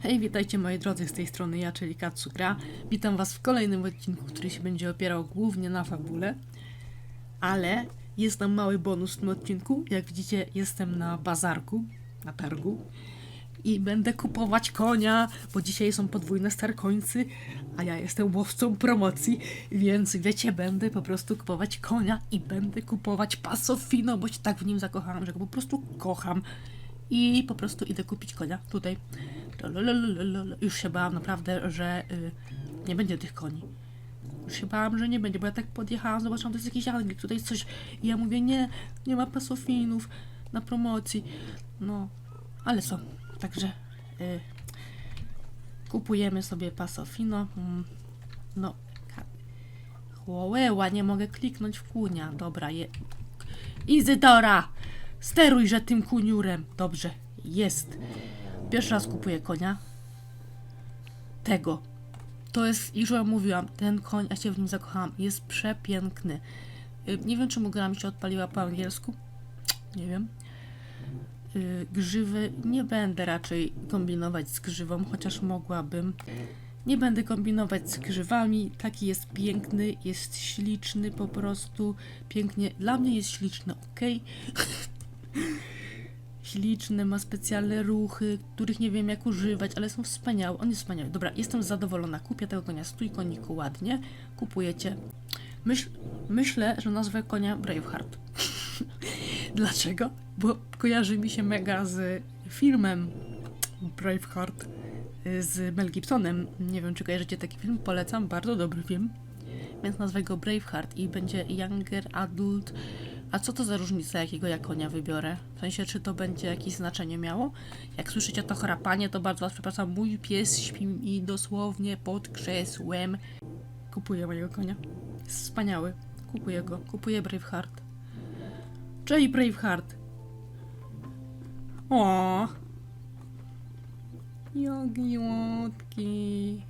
Hej, witajcie moi drodzy, z tej strony ja, czyli Katsu Gra. Witam was w kolejnym odcinku, który się będzie opierał głównie na fabule. Ale jest tam mały bonus w tym odcinku. Jak widzicie, jestem na bazarku, na targu. I będę kupować konia, bo dzisiaj są podwójne starkońcy, a ja jestem łowcą promocji, więc wiecie, będę po prostu kupować konia i będę kupować Pasofino, bo się tak w nim zakochałam, że go po prostu kocham. I po prostu idę kupić konia tutaj. Już się bałam naprawdę, że y, nie będzie tych koni. Już się bałam, że nie będzie, bo ja tak podjechałam, zobaczyłam, to jest jakiś Anglik, tutaj jest coś. I ja mówię, nie, nie ma pasofinów na promocji. No, ale są. Także y, kupujemy sobie pasofino. Mm, no, chłołeła, nie mogę kliknąć w kunia. Dobra, je. Izydora! Sterujże tym kuniurem. Dobrze, jest. Pierwszy raz kupuję konia. Tego. To jest, już wam mówiłam, ten koń, ja się w nim zakochałam, jest przepiękny. Y, Nie wiem, czemu gra mi się odpaliła po angielsku. Nie wiem. Y, Grzywy nie będę raczej kombinować z grzywą, chociaż mogłabym. Nie będę kombinować z grzywami. Taki jest piękny, jest śliczny po prostu. Pięknie. Dla mnie jest śliczny, ok? śliczny, ma specjalne ruchy, których nie wiem jak używać, ale są wspaniałe. On jest wspaniały. Dobra, jestem zadowolona. Kupię tego konia. Stój koniku ładnie. Kupujecie. Myśl, myślę, że nazwę konia Braveheart. Dlaczego? Bo kojarzy mi się mega z filmem Braveheart y, z Mel Gibsonem. Nie wiem, czy kojarzycie taki film. Polecam. Bardzo dobry film. Więc nazwę go Braveheart i będzie younger adult. A co to za różnica, jakiego ja konia wybiorę? W sensie, czy to będzie jakieś znaczenie miało? Jak słyszycie to chrapanie, to bardzo was przepraszam. Mój pies śpi mi dosłownie pod krzesłem. Kupuję mojego konia. Jest wspaniały. Kupuję go. Kupuję Braveheart. Cześć Braveheart. O. Jaki łotki.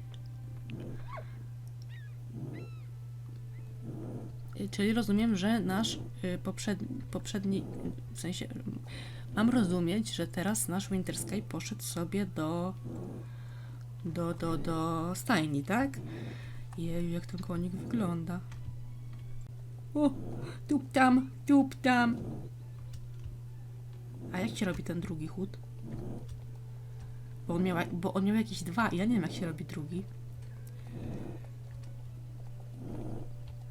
Czyli rozumiem, że nasz y, poprzedni, poprzedni, w sensie, mam rozumieć, że teraz nasz Winter Sky poszedł sobie do, do, do, do stajni, tak? Jeju, jak ten konik wygląda. O, tup tam, tup tam. A jak się robi ten drugi chód? Bo on miał, bo on miał jakieś dwa, ja nie wiem jak się robi drugi.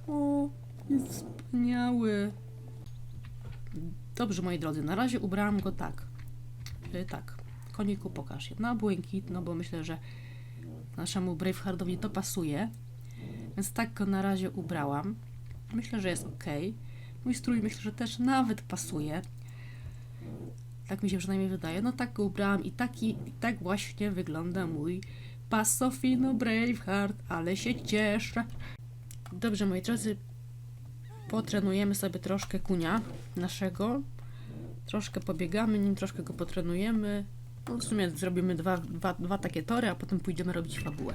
O, jest wspaniały. Dobrze, moi drodzy, na razie ubrałam go tak. Y, tak, koniku pokaż się. Na błękit, no bo myślę, że naszemu Braveheartowi to pasuje. Więc tak go na razie ubrałam. Myślę, że jest ok. Mój strój myślę, że też nawet pasuje. Tak mi się przynajmniej wydaje. No tak go ubrałam i taki, i tak właśnie wygląda mój Pasofino Braveheart, ale się cieszę. Dobrze, moi drodzy, potrenujemy sobie troszkę kunia naszego. Troszkę pobiegamy nim, troszkę go potrenujemy. No w sumie zrobimy dwa, dwa, dwa takie tory, a potem pójdziemy robić fabułę.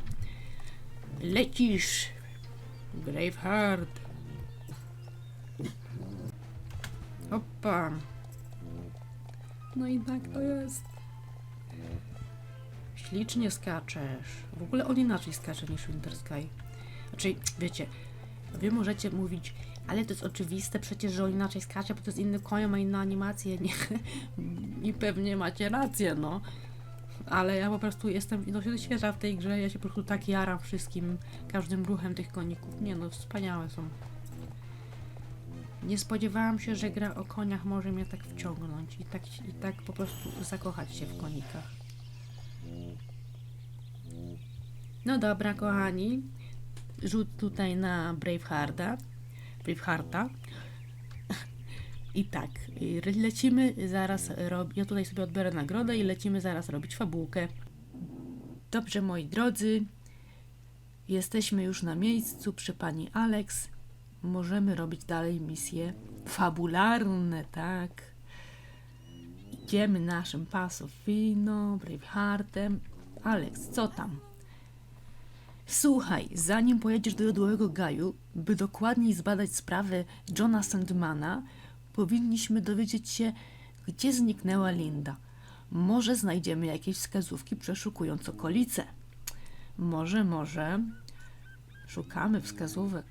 Lecisz! Braveheart! Opa! No i tak to jest. Ślicznie skaczesz. W ogóle on inaczej skacze niż Winter Sky. Znaczy, wiecie, wy możecie mówić, ale to jest oczywiste przecież, że on inaczej skacze, bo to jest inny koń, ma inną animację, nie? I pewnie macie rację, no. Ale ja po prostu jestem dosyć świeża w tej grze, ja się po prostu tak jaram wszystkim, każdym ruchem tych koników. Nie no, wspaniałe są. Nie spodziewałam się, że gra o koniach może mnie tak wciągnąć i tak, i tak po prostu zakochać się w konikach. No dobra, kochani. Rzut tutaj na Bravehearta. Bravehearta. I tak, lecimy zaraz robić. Ja tutaj sobie odbiorę nagrodę i lecimy zaraz robić fabułkę. Dobrze, moi drodzy. Jesteśmy już na miejscu przy pani Alex. Możemy robić dalej misje fabularne, tak? Idziemy naszym Pasofino, Braveheartem. Alex, co tam? Słuchaj, zanim pojedziesz do Jodłowego Gaju, by dokładniej zbadać sprawę Johna Sandmana, powinniśmy dowiedzieć się, gdzie zniknęła Linda. Może znajdziemy jakieś wskazówki przeszukując okolice. Może, może. Szukamy wskazówek.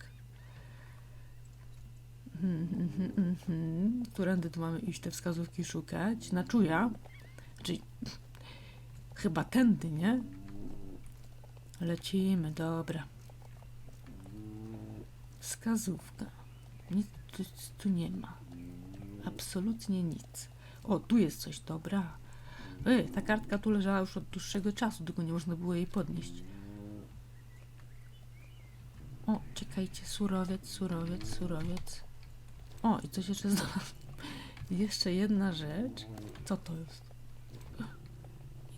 Mhm, mhm, mhm. Którędy tu mamy iść te wskazówki szukać? Na czuja? Czyli chyba tędy, nie? Lecimy, dobra. Wskazówka. Nic tu, tu nie ma. Absolutnie nic. O, tu jest coś, dobra. Ej, ta kartka tu leżała już od dłuższego czasu, tylko nie można było jej podnieść. O, czekajcie, surowiec, surowiec, surowiec. O, i coś jeszcze znalazłem. Jeszcze jedna rzecz. Co to jest?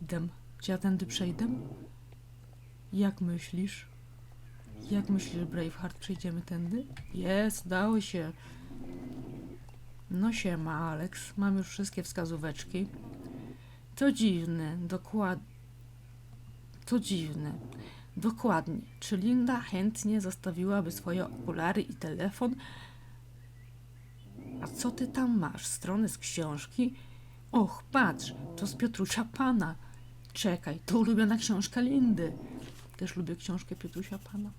Idę. Czy ja tędy przejdę? Jak myślisz? Jak myślisz, Braveheart, przejdziemy tędy? Jest, dało się. No siema, Alex. Mam już wszystkie wskazóweczki. To dziwne, dokładnie. To dziwne. Dokładnie. Czy Linda chętnie zostawiłaby swoje okulary i telefon? A co ty tam masz? Strony z książki? Och, patrz, to z Piotrusia Pana. Czekaj, to ulubiona książka Lindy. Też lubię książkę Piotrusia Pana.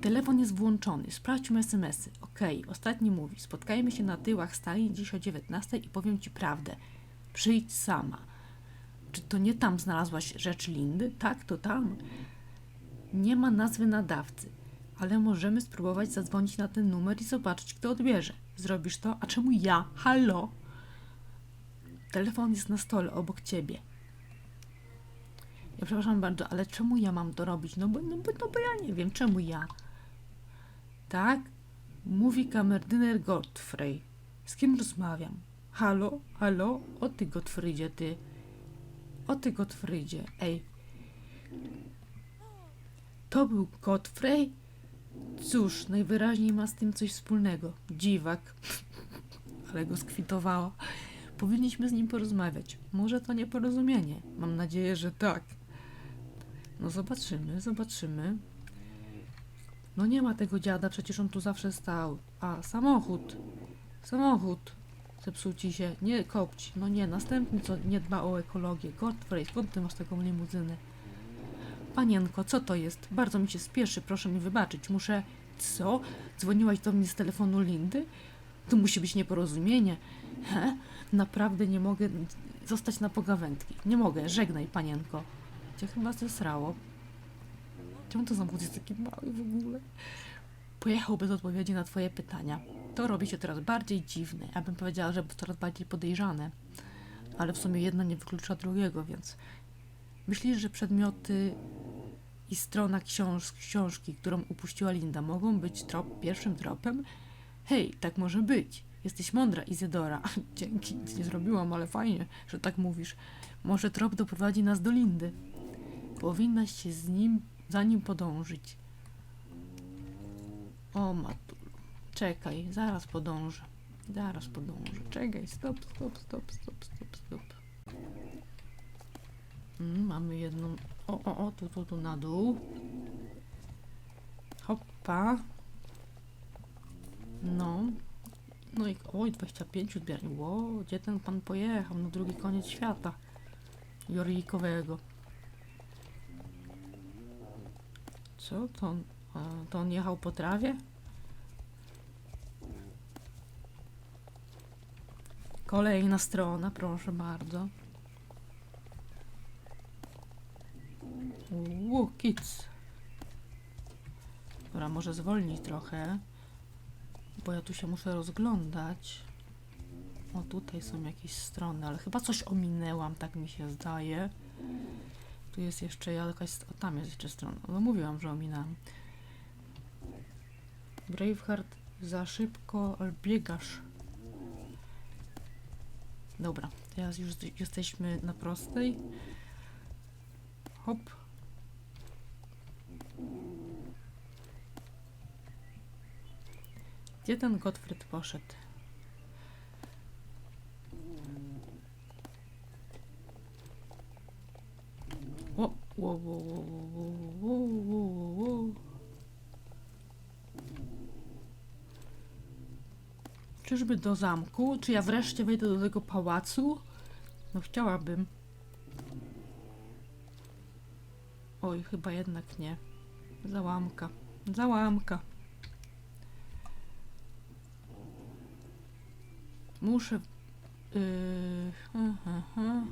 Telefon jest włączony. Sprawdźmy SMS-y. Okej, ostatni mówi. Spotkajmy się na tyłach stali dziś o 19 i powiem ci prawdę. Przyjdź sama. Czy to nie tam znalazłaś rzecz Lindy? Tak, to tam. Nie ma nazwy nadawcy, ale możemy spróbować zadzwonić na ten numer i zobaczyć, kto odbierze. Zrobisz to? A czemu ja? Halo? Telefon jest na stole obok ciebie. Przepraszam bardzo, ale czemu ja mam to robić? No bo, no bo, no bo ja nie wiem, czemu ja? Tak? Mówi kamerdyner Godfrey. Z kim rozmawiam? Halo? Halo? O ty Gottfriedzie, ty. O ty Gottfriedzie. Ej. To był Godfrey? Cóż, najwyraźniej ma z tym coś wspólnego. Dziwak. Ale go skwitowała. Powinniśmy z nim porozmawiać. Może to nieporozumienie. Mam nadzieję, że tak. No zobaczymy, zobaczymy. No nie ma tego dziada, przecież on tu zawsze stał. A, samochód. Samochód. Zepsuł ci się. Nie kopć. No nie, następny, co nie dba o ekologię. Godfrey, skąd ty masz taką limuzynę? Panienko, co to jest? Bardzo mi się spieszy, proszę mi wybaczyć. Muszę... Co? Dzwoniłaś do mnie z telefonu Lindy? To musi być nieporozumienie. He? Naprawdę nie mogę zostać na pogawędki. Nie mogę, żegnaj, panienko. Cię chyba zesrało. Czemu to samochód jest taki mały w ogóle? Pojechał bez odpowiedzi na twoje pytania. To robi się coraz bardziej dziwne. Ja bym powiedziała, że coraz bardziej podejrzane. Ale w sumie jedno nie wyklucza drugiego, więc... Myślisz, że przedmioty i strona książ książki, którą upuściła Linda, mogą być trop pierwszym tropem? Hej, tak może być. Jesteś mądra, Izydora. Dzięki, nic nie zrobiłam, ale fajnie, że tak mówisz. Może trop doprowadzi nas do Lindy. Powinnaś się z nim, za nim podążyć. O, Matulu. Czekaj, zaraz podążę. Zaraz podążę. Czekaj, stop, stop, stop, stop, stop, stop. Mm, mamy jedną. O, o, o, tu, tu, tu na dół. Hoppa. No. No i oj, 25 odbierań. Ło, gdzie ten pan pojechał? Na drugi koniec świata. Jorikowego. Co? To on, to on jechał po trawie? Kolejna strona, proszę bardzo. Uuu, kids. Dobra, może zwolnić trochę, bo ja tu się muszę rozglądać. O, tutaj są jakieś strony, ale chyba coś ominęłam, tak mi się zdaje. Tu jest jeszcze jakaś... O, tam jest jeszcze strona. No mówiłam, że ominęłam. Braveheart, za szybko biegasz. Dobra, teraz już jesteśmy na prostej. Hop. Gdzie ten Gottfried poszedł? Wow, wow, wow, wow, wow, wow, wow. Czyżby do zamku? Czy ja wreszcie wejdę do tego pałacu? No chciałabym. Oj, chyba jednak nie. Załamka. Załamka. Muszę... Yy... Aha, aha.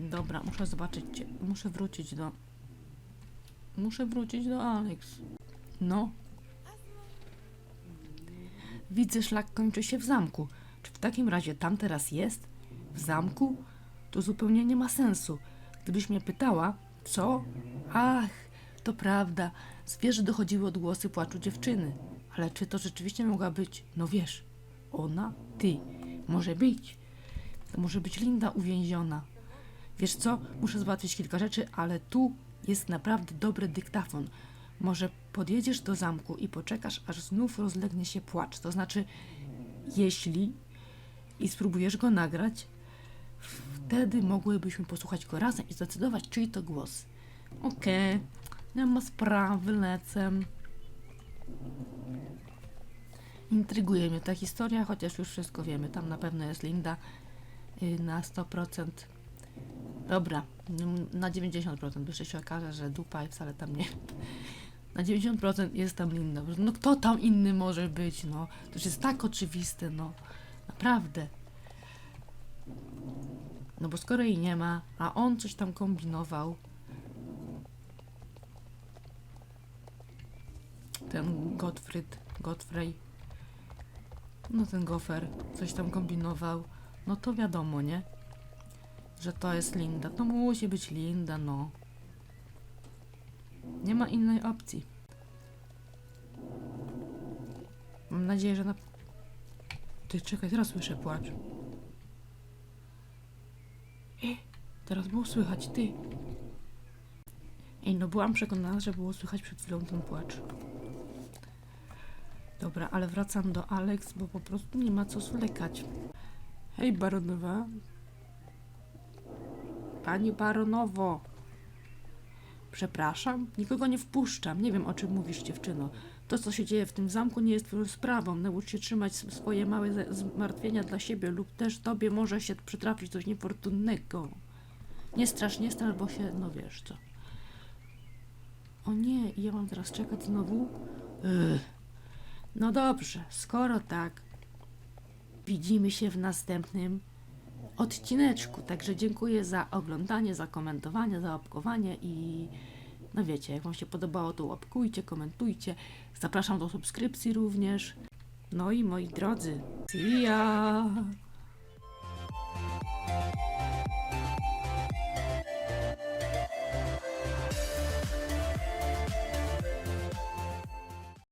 Dobra, muszę zobaczyć. Muszę wrócić do. Muszę wrócić do Alex. No. Widzę, szlak kończy się w zamku. Czy w takim razie tam teraz jest? W zamku? To zupełnie nie ma sensu. Gdybyś mnie pytała, co? Ach, to prawda. Z wieży dochodziły odgłosy płaczu dziewczyny. Ale czy to rzeczywiście mogła być, no wiesz, ona, ty? Może być. To może być Linda uwięziona. Wiesz co? Muszę załatwić kilka rzeczy, ale tu jest naprawdę dobry dyktafon. Może podjedziesz do zamku i poczekasz, aż znów rozlegnie się płacz. To znaczy, jeśli i spróbujesz go nagrać, wtedy mogłybyśmy posłuchać go razem i zdecydować, czyj to głos. Okej, nie ma sprawy, lecę. Intryguje mnie ta historia, chociaż już wszystko wiemy. Tam na pewno jest Linda y, na 100%. Dobra, mm, na 90%. Jeszcze się okaże, że dupa i wcale tam nie. Na 90% jest tam Linda. No kto tam inny może być, no? To jest tak oczywiste, no. Naprawdę. No bo skoro jej nie ma, a on coś tam kombinował. Ten Gottfried, Godfrey. No ten Gofer coś tam kombinował. No to wiadomo, nie? Że to jest Linda. To musi być Linda, no. Nie ma innej opcji. Mam nadzieję, że na... Ty, czekaj, teraz słyszę płacz. Ej, teraz było słychać, ty. Ej, no byłam przekonana, że było słychać przed chwilą ten płacz. Dobra, ale wracam do Alex, bo po prostu nie ma co zwlekać. Hej, baronowa. Pani baronowo. Przepraszam, nikogo nie wpuszczam. Nie wiem, o czym mówisz, dziewczyno. To, co się dzieje w tym zamku, nie jest twoją sprawą. Naucz się trzymać swoje małe zmartwienia dla siebie, lub też tobie może się przytrafić coś niefortunnego. Nie strasz, nie strasz, bo się, no wiesz co. O nie, ja mam teraz czekać znowu? Ugh. No dobrze, skoro tak, widzimy się w następnym odcineczku. Także dziękuję za oglądanie, za komentowanie, za łapkowanie i no wiecie, jak Wam się podobało, to łapkujcie, komentujcie. Zapraszam do subskrypcji również. No i moi drodzy, see ya!